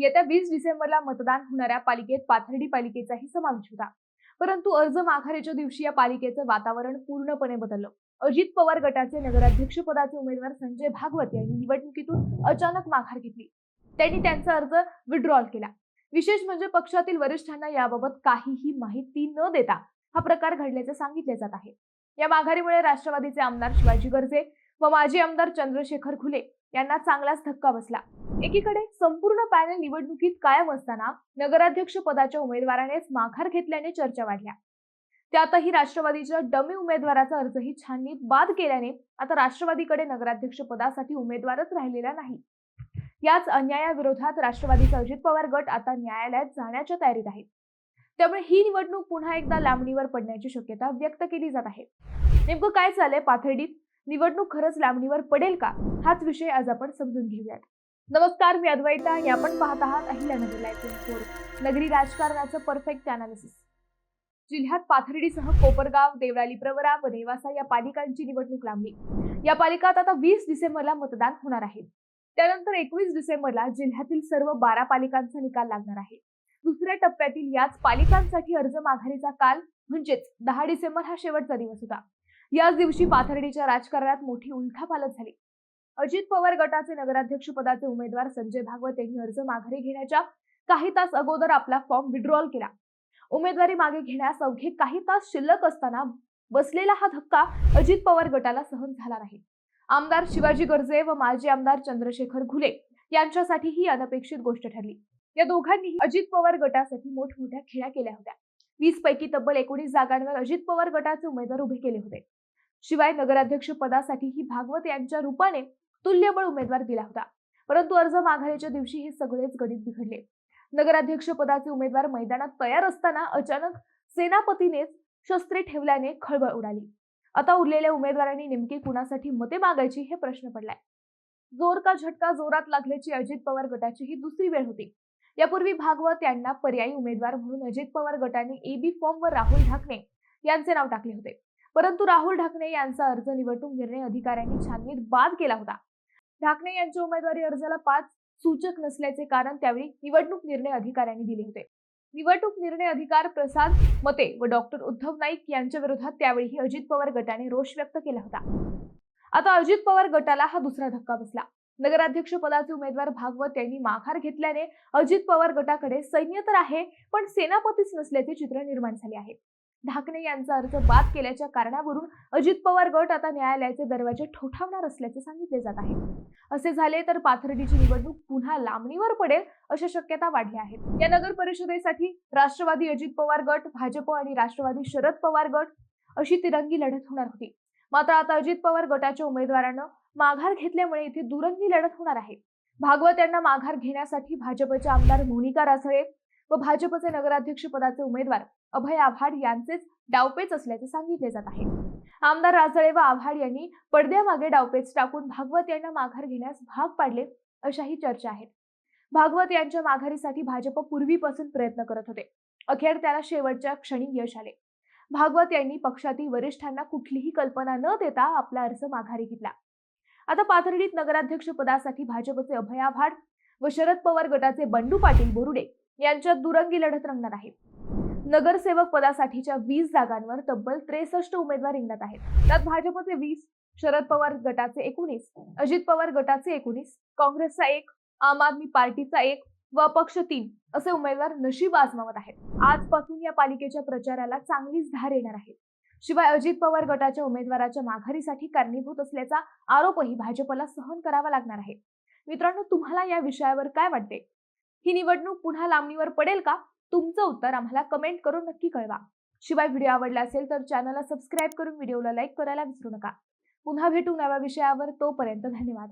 येत्या वीस डिसेंबरला मतदान होणाऱ्या पालिकेत पाथर्डी पालिकेचाही समावेश होता. परंतु अर्ज माघारीच्या दिवशी या पालिकेचं वातावरण पूर्णपणे बदललं. अजित पवार गटाचे नगराध्यक्ष पदाचे उमेदवार संजय भागवत यांनी निवडणुकीतून अचानक माघार घेतली. त्यांनी त्यांचा अर्ज विड्रॉल केला. विशेष म्हणजे पक्षातील वरिष्ठांना याबाबत काहीही माहिती न देता हा प्रकार घडल्याचं सांगितले जात आहे. या माघारीमुळे राष्ट्रवादीचे आमदार शिवाजी गर्जे व माजी आमदार चंद्रशेखर घुले यांना चांगलाच धक्का बसला. एकीकडे संपूर्ण पॅनल निवडणुकीत कायम असताना नगराध्यक्ष पदाच्या उमेदवारानेच माघार घेतल्याने चर्चा वाढल्या. त्यातही राष्ट्रवादीच्या डमी उमेदवाराचा अर्जही छाननीत बाद केल्याने आता राष्ट्रवादीकडे नगराध्यक्ष पदासाठी उमेदवारच राहिलेला नाही. याच अन्यायाविरोधात राष्ट्रवादीचा अजित पवार गट आता न्यायालयात जाण्याच्या तयारीत आहे. त्यामुळे ही निवडणूक पुन्हा एकदा लांबणीवर पडण्याची शक्यता व्यक्त केली जात आहे. नेमकं काय चाललंय पाथर्डीत? निवडणूक खरंच लांबणीवर पडेल का? हाच विषय आज आपण समजून घेऊयात. नमस्कार मी अद्वैता. आणि आपण पाहत आहात अहिल्यानगर लाईव्ह नगरी राजकारणाचं परफेक्ट अनालिसिस जिल्ह्यात पाथर्डीसह कोपरगाव देवळाली प्रवरा व नेवासा या पालिकांची निवडणूक लांबली. या पालिकात आता वीस डिसेंबरला मतदान होणार आहे. त्यानंतर एकवीस डिसेंबरला जिल्ह्यातील सर्व बारा पालिकांचा निकाल लागणार आहे. दुसऱ्या टप्प्यातील याच पालिकांसाठी अर्ज माघारीचा काल म्हणजेच दहा डिसेंबर हा शेवटचा दिवस होता. याच दिवशी पाथर्डीच्या राजकारणात मोठी उलथापालट झाली. अजित पवार गटाचे नगराध्यक्ष पदाचे उमेदवार संजय भागवत यांनी अर्ज माघारी घेण्याच्या काही तास अगोदर आपला फॉर्म विड्रॉल केला. उमेदवारी मागे घेण्यास अवघे काही तास शिल्लक असताना बसलेला हा धक्का अजित पवार गटाला सहन झाला नाही. आमदार शिवाजी गर्जे व माजी आमदार चंद्रशेखर घुले यांच्यासाठी ही अनपेक्षित गोष्ट ठरली. या दोघांनीही अजित पवार गटासाठी मोठमोठ्या खेळ्या केल्या होत्या. वीस पैकी तब्बल एकोणीस जागांवर अजित पवार गटाचे उमेदवार उभे केले होते. शिवाय नगराध्यक्ष पदासाठीही भागवत यांच्या रूपाने तुल्यबळ उमेदवार दिला होता. परंतु अर्ज माघारीच्या दिवशी हे सगळेच गणित बिघडले. नगराध्यक्ष पदाचे उमेदवार मैदानात तयार असताना अचानक सेनापतीनेच शस्त्रे ठेवल्याने खळबळ उडाली. आता उरलेल्या उमेदवारांनी नेमकी कुणासाठी मते मागायची हे प्रश्न पडलाय. जोर का झटका जोरात लागल्याची अजित पवार गटाची ही दुसरी वेळ होती. यापूर्वी भागवत यांना पर्यायी उमेदवार म्हणून अजित पवार गटाने एबी फॉर्म व राहुल ढाकणे यांचे नाव टाकले होते. परंतु राहुल ढाकणे यांचा अर्ज निवडणूक निर्णय अधिकाऱ्यांनी छाननीत बाद केला होता. ढाकणे यांच्या उमेदवारी अर्जाला पाच सूचक नसल्याचे कारण त्यावेळी निवडणूक निर्णय अधिकाऱ्यांनी दिले होते. निवडणूक निर्णय अधिकार प्रसाद मते व डॉक्टर उद्धव नाईक यांच्या विरोधात त्यावेळीही अजित पवार गटाने रोष व्यक्त केला होता. आता अजित पवार गटाला हा दुसरा धक्का बसला. नगराध्यक्ष पदाचे उमेदवार भागवत यांनी माघार घेतल्याने अजित पवार गटाकडे सैन्य तर आहे पण सेनापतीच नसल्याचे चित्र निर्माण झाले आहे. ढाकणे यांचा अर्ज बाद केल्याच्या कारणावरून अजित पवार गट आता न्यायालयाचे दरवाजे ठोठावणार असल्याचे सांगितले जात आहे. असे झाले तर पाथर्डीची निवडणूक पुन्हा लांबणीवर पडेल अशा शक्यता वाढल्या आहेत. या नगर परिषदेसाठी राष्ट्रवादी अजित पवार गट भाजप आणि राष्ट्रवादी शरद पवार गट अशी तिरंगी लढत होणार होती. मात्र आता अजित पवार गटाच्या उमेदवारानं माघार घेतल्यामुळे इथे दुरंगी लढत होणार आहे. भागवत यांना माघार घेण्यासाठी भाजपचे आमदार मोनिका रासळे व भाजपचे नगराध्यक्ष पदाचे उमेदवार अभय आव्हाड यांचेच डावपेच असल्याचे सांगितले जात आहे. आमदार राजळे व आव्हाड यांनी पडद्यामागे डावपेच टाकून भागवत यांना माघार घेण्यास भाग पाडले अशाही चर्चा आहेत. भागवत यांच्या माघारीसाठी भाजप पूर्वीपासून प्रयत्न करत होते. अखेर त्याला शेवटच्या क्षणी यश आले. भागवत यांनी पक्षातील वरिष्ठांना कुठलीही कल्पना न देता आपला अर्ज माघारी घेतला. आता पाथर्डीत नगराध्यक्ष पदासाठी भाजपचे अभय आव्हाड व शरद पवार गटाचे बंडू पाटील बोरुडे यांच्यात दुरंगी लढत रंगणार आहे. नगरसेवक पदासाठीच्या वीस जागांवर तब्बल त्रेसष्ट उमेदवार रिंगणात आहेत. त्यात भाजपचे वीस शरद पवार गटाचे एकोणीस अजित पवार गटाचे एकोणीस काँग्रेसचा एक आम आदमी पार्टीचा एक व अपक्ष तीन असे उमेदवार नशीब आजमावत आहेत. आजपासून या पालिकेच्या प्रचाराला चांगलीच धार येणार आहे. शिवाय अजित पवार गटाच्या उमेदवाराच्या माघारीसाठी कारणीभूत असल्याचा आरोपही भाजपला सहन करावा लागणार आहे. मित्रांनो तुम्हाला या विषयावर काय वाटते? ही निवडणूक पुन्हा लांबणीवर पडेल का? तुमचं उत्तर आम्हाला कमेंट करून नक्की कळवा. शिवाय व्हिडिओ आवडला असेल तर चॅनलला सबस्क्राईब करून व्हिडिओला लाईक करायला विसरू नका. पुन्हा भेटू नव्या विषयावर तोपर्यंत धन्यवाद.